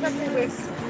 Check your.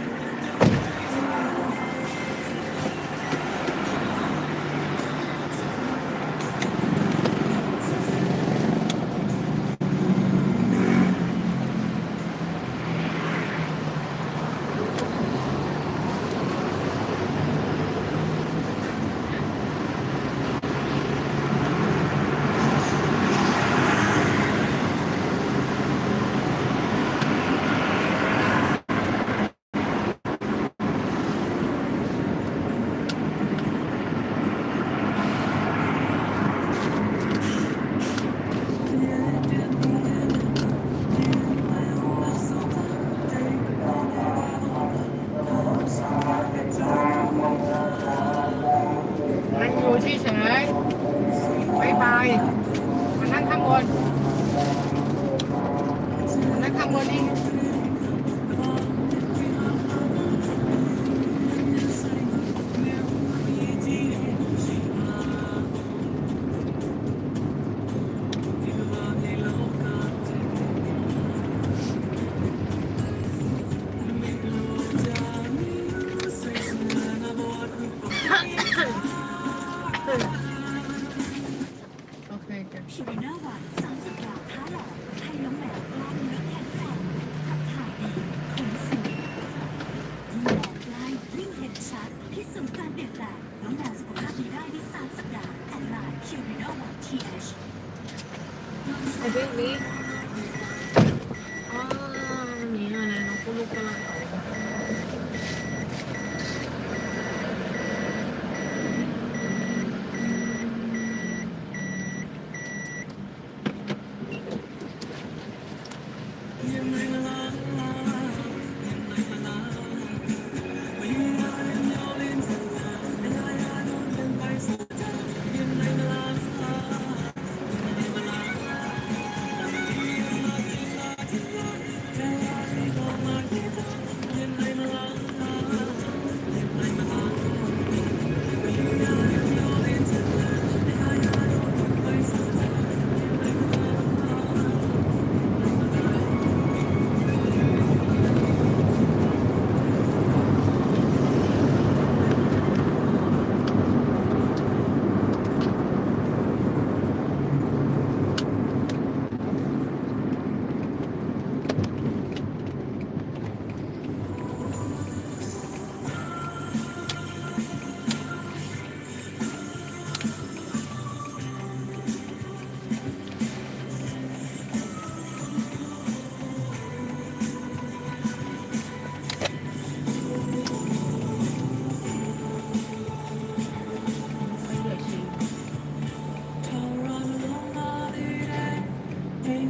ลี่ยนแปลงน้องแมวสุขภาพดีได้ในสามสัปดาห์แอนไลน์คิวหน้าหวาน TH I think we อ่านี่อะไรน้อง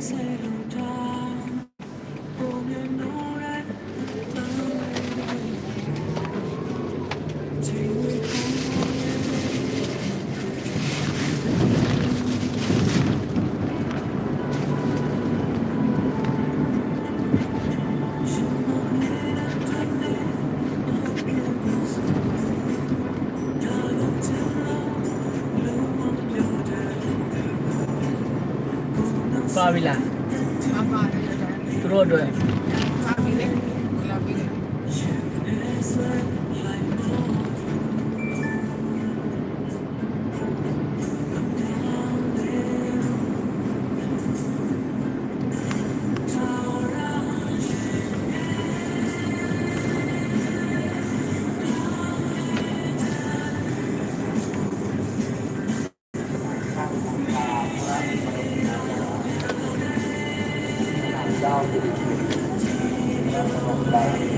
Sarah. သွားပြီလားသွားပါတယ်သူတို့အတွက်သွားပြီလေလာပြီ đây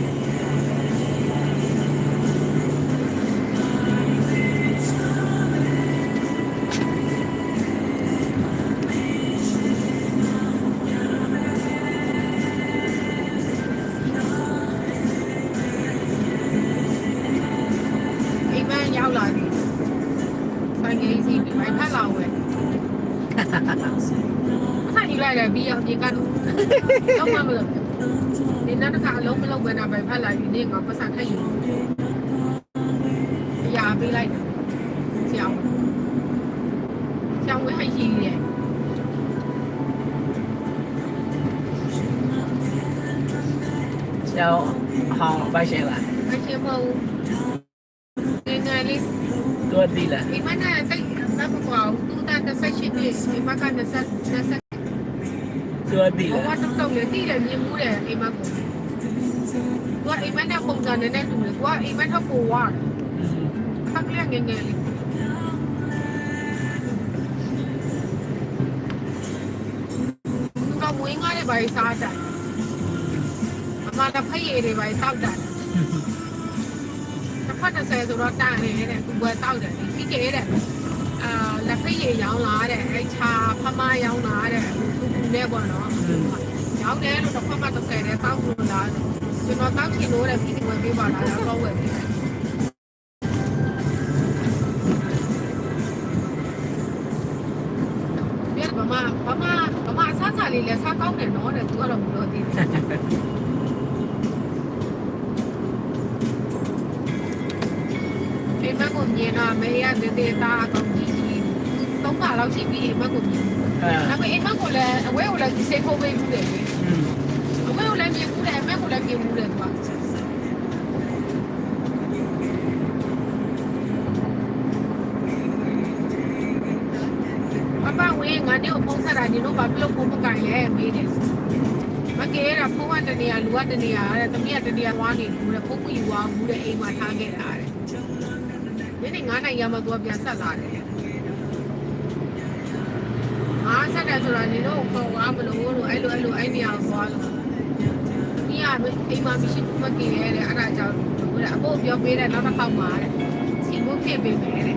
လုံးမလုံးပဲနဲ့ဖိုင်ဖက်လာပြီနေကပတ်စံထည့်ယူအရာပေးလိုက်တယ်ဆရာဆရာဝယ်ဟိုက်ရှိတယ်ဆကျောင်းဟောင်းပိုက်ရှင်လားအချင်းမဟုတ်ငယ်ငယ်လေးသူကသိလားဒီမနဲ့တိတ်တော့မကွာဘူးသူတန်28နှစ်ဒီမက20 20သူကသိဘလားဝတော့တော့လေတည်တယ်မြင်မှုတယ်အိမ်မကို သူကအိမ်မနဲ့ပုံစံနဲ့နဲ့တူတယ်သူကအိမ်မထပ်ပိုဝါဖက်ကလေးငယ်ငယ်လေးသူကဝင်းကားတွေပါစားတယ်အမတဖိတ်ရည်တွေပါတောက်တယ်တစ်ဖက်တစ်ဆယ်ဆိုတော့တန်နေတယ်သူကတောက်တယ်ဒီကဲတဲ့အာလက်ဖိတ်ရည်ရောင်းလာတဲ့အဲချာဖမရောင်းလာတဲ့သူကူနဲ့ပေါ့နော်ရောက်တယ်လို့တစ်ဖက်မှ30နဲ့တောက်လို့လား ကျွန်တော်တောက်ချင်လို့တဲ့ပြီးဝင်ပေးပါလားတော့ဝယ်ပေးတယ်ပြန်ဗမာဗမာဗမာဆဆလေးလဲစားကောင်းတယ်နော်တဲ့သူကတော့မလို့သေးဘူးအိမ်မက်ကိုမြင်တော့မေရတဲ့တဲ့သားအကောင်ကြီးကြီးသုံးပါလောက်ရှိပြီးအိမ်မက်ကိုမြင်အဲဒါပေမဲ့အိမ်မက်ကိုလည်းအဝဲကိုလည်းဒီစိတ်ထိုးပေးဘူးတယ်လေอืมအမေ ကိုလည်းမြင်ဘူးတယ်အမေကိုလည်းမြင်ဘူးတယ်သူကပပဝင်းငါတို့ဖုန်းဆက်တာညီတို့ဘာဖြစ်လို့ဖုန်းမကင်လဲမေးတယ်မကဲတာဖုန်းကတနေရလူကတနေရတဲ့တမီးကတနေရသွားနေဘူးတဲ့ဖုန်းကိုယူသွားဘူးတဲ့အိမ်မှာထားခဲ့တာတဲ့ဒီနေ့9နိုင်ရမှသူကပြန်ဆက်လာတယ်အားဆက်တယ်ဆိုတော့ညီတို့ခေါ်သွားမလို့လို့အဲ့လိုအဲ့လိုအဲ့နေရာကိုသွားလို့ဒီက အိမ်မှာမရှိဘူးမကင်ရဲတဲ့အဲ့ဒါကြောင့်ဟိုတဲ့အဖို့ပြောပေးတဲ့နောက်တစ်ခေါက်မှာတဲ့စီဖို့ဖြစ်ပေးမယ်တဲ့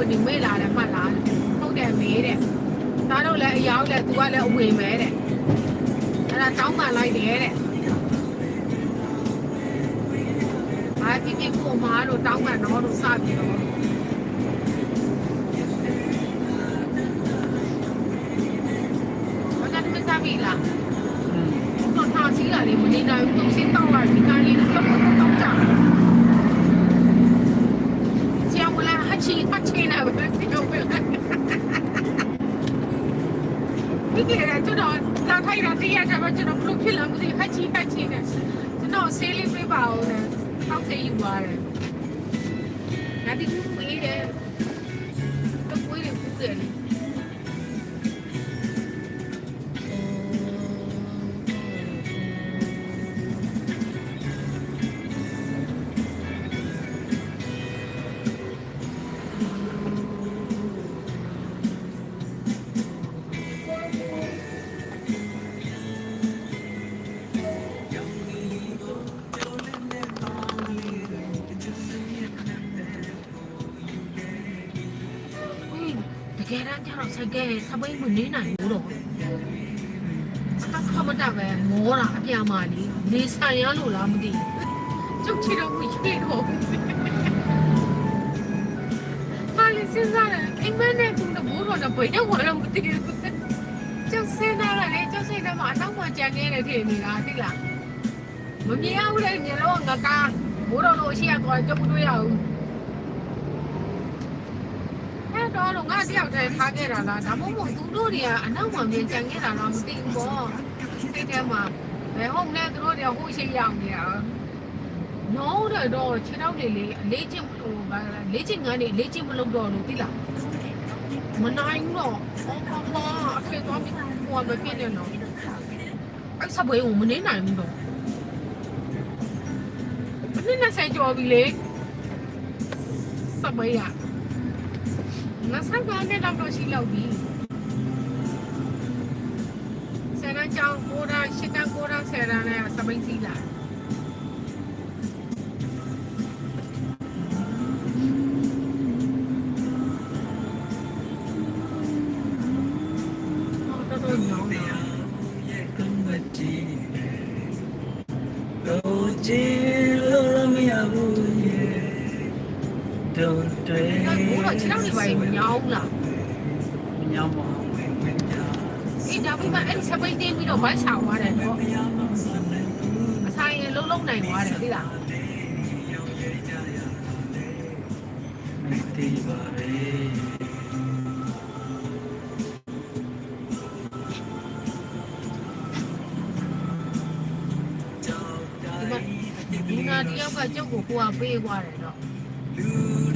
လို့ရွှေ့ပေးဖို့ဒီမေးလာတယ်မှတ်လားဟုတ်တယ်မေးတယ်ဒါတော့လည်းအရောက်တယ်သူကလည်းအဝင်မဲတဲ့အဲ့ဒါတောင်းပန်လိုက်တယ်တဲ့။အာဒီကိကိုမာတို့တောင်းပန်တော့လို့စပြီးတော့ဘာကြမ်းမစားပြီလားอืม။တော့ထားစီလာလေမနေနိုင်ဘူးသူစင်းတောင်းလာဒီကလေးတော့တော့တောင်းကြ။ဆ ရာမလာဟချီဟချီနာပဲစီတော့ပဲ။ဒီကနေ့ကျွန်တော်လာထိုင်တာတရားကြပါကျွန်တော်ဘလို့ဖြစ်လာမသိဟချီဟချီနဲ့ကျွန်တော်ဆေးလေးပေးပါဦးနဲ့တောက်ဆေးယူပါတယ်။ဒါဒီကူဝေးတယ်။တော့ဝေးတယ်ကူတယ်။ တမ်းကျတော့ဆိုင်ကဲစပိတ်မနေနိုင်ဘူးတော့စက်ခမတာပဲမောတာအပြာမာလीနေဆိုင်ရလို့လားမသိဘူးကျုပ်ချီတော့ကိုရွှေ့တော့ဟာလေစဉ်းစားတယ်အိမ်မက်နဲ့သူ့ဘိုးတော်တော့ဘယ်တော့မှတော့မသိဘူးကျုပ်စဉ်းစားရတယ်ကျုပ်စိတ်ထဲမှာအနောက်မှကြံခဲ့တယ်ထင်နေတာသိလားမမြင်ရဘူးလေမြင်တော့ငါကားဘိုးတော်တို့အရှိရတော့ကျုပ်မတွေ့ရဘူး အဲ့ တော့တော့ငါတယောက်တည်းထားခဲ့တာလားဒါမှမဟုတ်သူတို့တွေကအနောက်မှာမြင်ကြံခဲ့တာလားမသိဘူးပေါ့စိတ်ထဲမှာဘယ်ဟုတ်လဲသူတို့တွေကဟိုရှိရောက်နေတာနော်တဲ့တော့ခြေထောက်တွေလေအလေးချင်းဟိုဗာလဲလေးချင်းငန်းနေအလေးချင်းမလုပ်တော့လို့သိလားမနိုင်ဘူးတော့ဟောပါပါအဖေသွားပြီးဟိုမဖြစ်နေတော့အဲ့စပွဲကိုမနေနိုင်ဘူးတော့မနေ့နဲ့ဆိုင်ကြော်ပြီလေစပွဲရ ငါဆောက်တော့နဲ့တော့တော့ရှိလောက်ပြီဆယ်တန်းကျောင်း၉တန်း၈တန်း၉တန်း၁၀တန်းနဲ့စပိတ်စီးလာတယ် mignon lah. Mignon mo. Đi đâu mà anh sao bây tiên đi đâu phải sầu mà này đúng không? Lúc lúc này mà này đi làm? Hãy subscribe cho kênh Ghiền Mì Gõ Để không bỏ lỡ những video hấp dẫn đi ông cái chỗ của cô à bê qua này